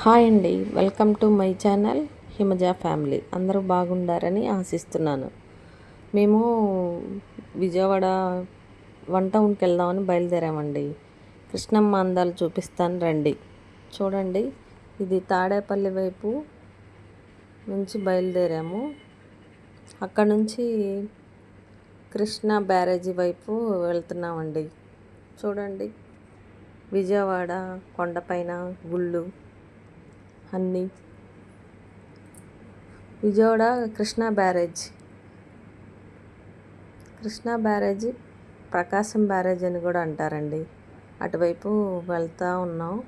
Hi అండి. Welcome to my channel Himaja family. అందరూ బాగుండారని ఆశిస్తున్నాను. మేము విజయవాడ వన్ టౌన్కి వెళ్దామని బయలుదేరామండి. కృష్ణమ్మ అందాలు చూపిస్తాను రండి. చూడండి ఇది తాడేపల్లి వైపు నుంచి బయలుదేరాము. అక్కడ నుంచి కృష్ణా బ్యారేజీ వైపు వెళ్తున్నామండి. చూడండి విజయవాడ కొండపైన గుళ్ళు. అన్నీ. Vijayawada Krishna barrage. Krishna barrage Prakasam barrage అని కూడా అంటారండి. అటువైపు వెళ్తూ ఉన్నాం.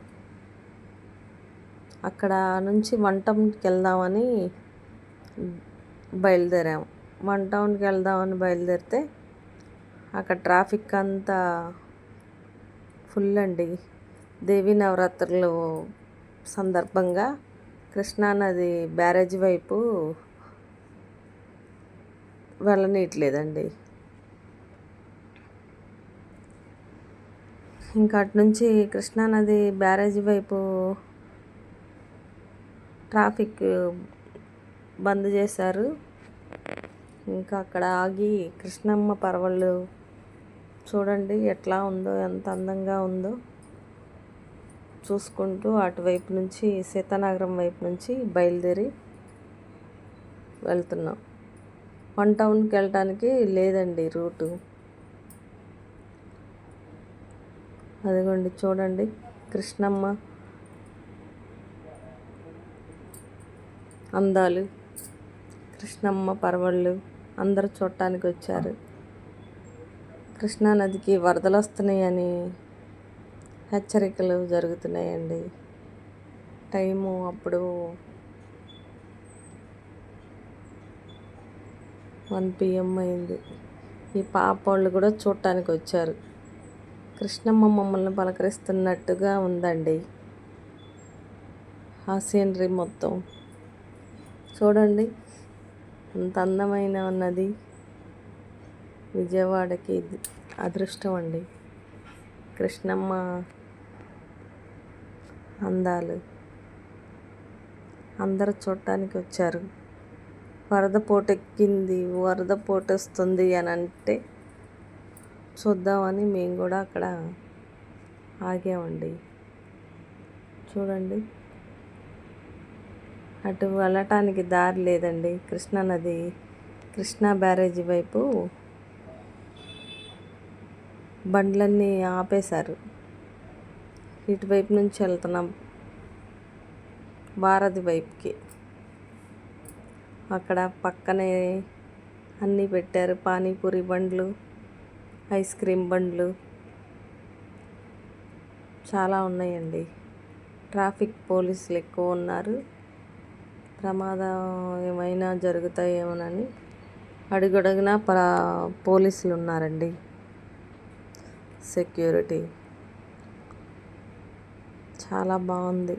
అక్కడ నుంచి వన్ టౌన్కి వెళ్దామని బయలుదేరాము వన్ టౌన్కి వెళ్దామని బయలుదేరితే అక్కడ ట్రాఫిక్ అంతా ఫుల్ అండి. దేవీ నవరాత్రులు సందర్భంగా కృష్ణానది బ్యారేజ్ వైపు వెళ్ళనీయట్లేదండి. ఇంకా అటు నుంచి కృష్ణానది బ్యారేజ్ వైపు ట్రాఫిక్ బంద్ చేశారు. ఇంకా అక్కడ ఆగి కృష్ణమ్మ పర్వళ్ళు చూడండి ఎట్లా ఉందో ఎంత అందంగా ఉందో. చూసుకుంటూ అటువైపు నుంచి సీతానగరం వైపు నుంచి బయలుదేరి వెళ్తున్నాం. వన్ టౌన్కి వెళ్ళటానికి లేదండి రూటు. అదిగోండి చూడండి కృష్ణమ్మ అందాలు. కృష్ణమ్మ పర్వళ్ళు అందరూ చూడటానికి వచ్చారు. కృష్ణానదికి వరదలు వస్తున్నాయని హెచ్చరికలు జరుగుతున్నాయండి. టైము అప్పుడు వన్ పిఎం అయింది. ఈ పాప వాళ్ళు కూడా చూడటానికి వచ్చారు. కృష్ణమ్మ మమ్మల్ని పలకరిస్తున్నట్టుగా ఉందండి. ఆ సీనరీ మొత్తం. చూడండి అంత అందమైన ఉన్నది. విజయవాడకి అదృష్టం అండి. కృష్ణమ్మ అందాలు. అందరూ చూడటానికి వచ్చారు. వరద పోటెక్కింది వరద పోటొస్తుంది అని అంటే చూద్దామని మేము కూడా అక్కడ ఆగామండి. చూడండి. అటు వెళ్ళటానికి దారి లేదండి. కృష్ణానది కృష్ణా బ్యారేజీ వైపు బండ్లన్నీ ఆపేశారు. ఇటువైపు నుంచి వెళ్తున్నాం. భారతి వైపుకి. అక్కడ పక్కనే అన్నీ పెట్టారు. పానీపూరి బండ్లు ఐస్ క్రీమ్ బండ్లు. చాలా ఉన్నాయండి. ట్రాఫిక్ పోలీసులు ఎక్కువ ఉన్నారు. ప్రమాదం ఏమైనా జరుగుతాయేమోనని అడుగడుగునా పోలీసులు ఉన్నారండి. సెక్యూరిటీ. చాలా బాగుంది.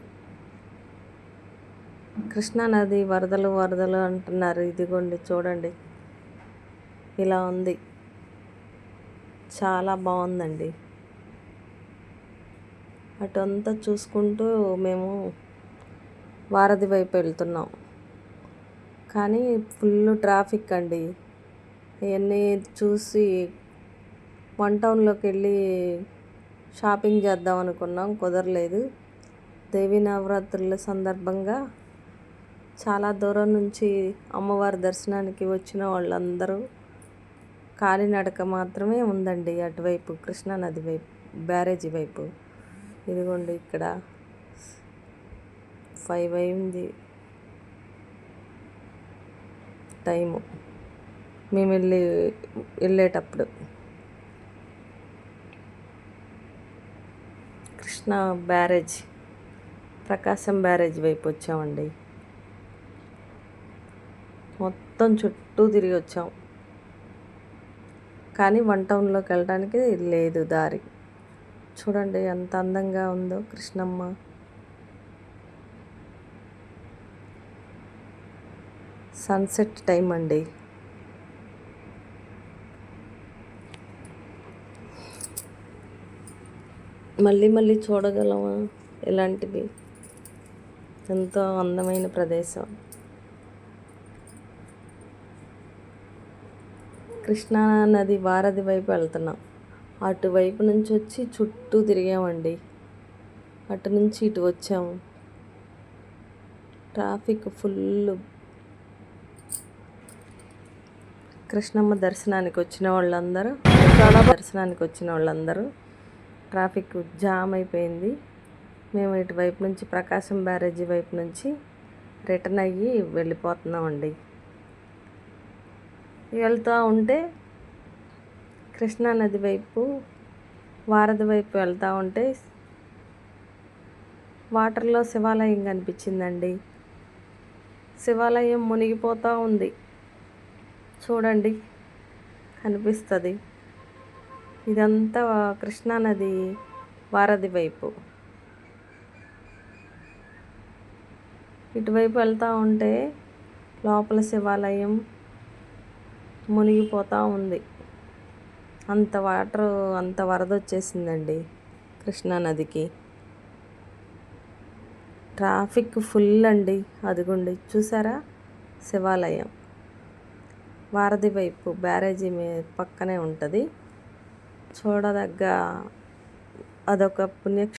కృష్ణానది వరదలు వరదలు అంటున్నారు. ఇదిగోండి చూడండి. ఇలా ఉంది. చాలా బాగుందండి. అటంతా చూసుకుంటూ మేము వారధి వైపు వెళ్తున్నాం. కానీ ఫుల్ ట్రాఫిక్ అండి. ఇవన్నీ చూసి వన్ టౌన్లోకి వెళ్ళి షాపింగ్ చేద్దాం అనుకున్నాం కుదరలేదు. దేవీ నవరాత్రుల సందర్భంగా చాలా దూరం నుంచి అమ్మవారి దర్శనానికి వచ్చిన వాళ్ళందరూ కాలినడక మాత్రమే ఉందండి. అటువైపు కృష్ణానది వైపు బ్యారేజీ వైపు. ఇదిగోండి ఇక్కడ ఫైవ్ అయింది టైము. మేము వెళ్ళి వెళ్ళేటప్పుడు కృష్ణ బ్యారేజ్ ప్రకాశం బ్యారేజ్ వైపు వచ్చామండి. మొత్తం చుట్టూ తిరిగి వచ్చాం. కానీ వన్ టౌన్లోకి వెళ్ళడానికి లేదు దారి. చూడండి ఎంత అందంగా ఉందో కృష్ణమ్మ. సన్సెట్ టైం అండి. మళ్ళీ మళ్ళీ చూడగలమా? ఇలాంటివి. ఎంతో అందమైన ప్రదేశం. కృష్ణా నది వారధి వైపు వెళ్తున్నాం. అటువైపు నుంచి వచ్చి చుట్టూ తిరిగామండి. అటు నుంచి ఇటు వచ్చాము. ట్రాఫిక్ ఫుల్ కృష్ణమ్మ దర్శనానికి వచ్చిన వాళ్ళందరూ చాలా దర్శనానికి వచ్చిన వాళ్ళందరూ ట్రాఫిక్ జామ్ అయిపోయింది. మేము ఇటువైపు నుంచి ప్రకాశం బ్యారేజీ వైపు నుంచి రిటర్న్ అయ్యి వెళ్ళిపోతున్నామండి. వెళ్తూ ఉంటే కృష్ణా నది వైపు వారధి వైపు వెళ్తూ ఉంటే వాటర్లో శివాలయం కనిపించిందండి. శివాలయం మునిగిపోతూ ఉంది. చూడండి కనిపిస్తుంది. ఇదంతా కృష్ణా నది వారధి వైపు. ఇటువైపు వెళ్తూ ఉంటే లోపల శివాలయం మునిగిపోతూ ఉంది. అంత వాటర్ అంత వరద వచ్చేసిందండి కృష్ణా నదికి. ట్రాఫిక్ ఫుల్ అండి అదిగోండి చూసారా? శివాలయం. వారధి వైపు బ్యారేజీ మీ పక్కనే ఉంటుంది. చూడదగ్గ అదొక పుణ్య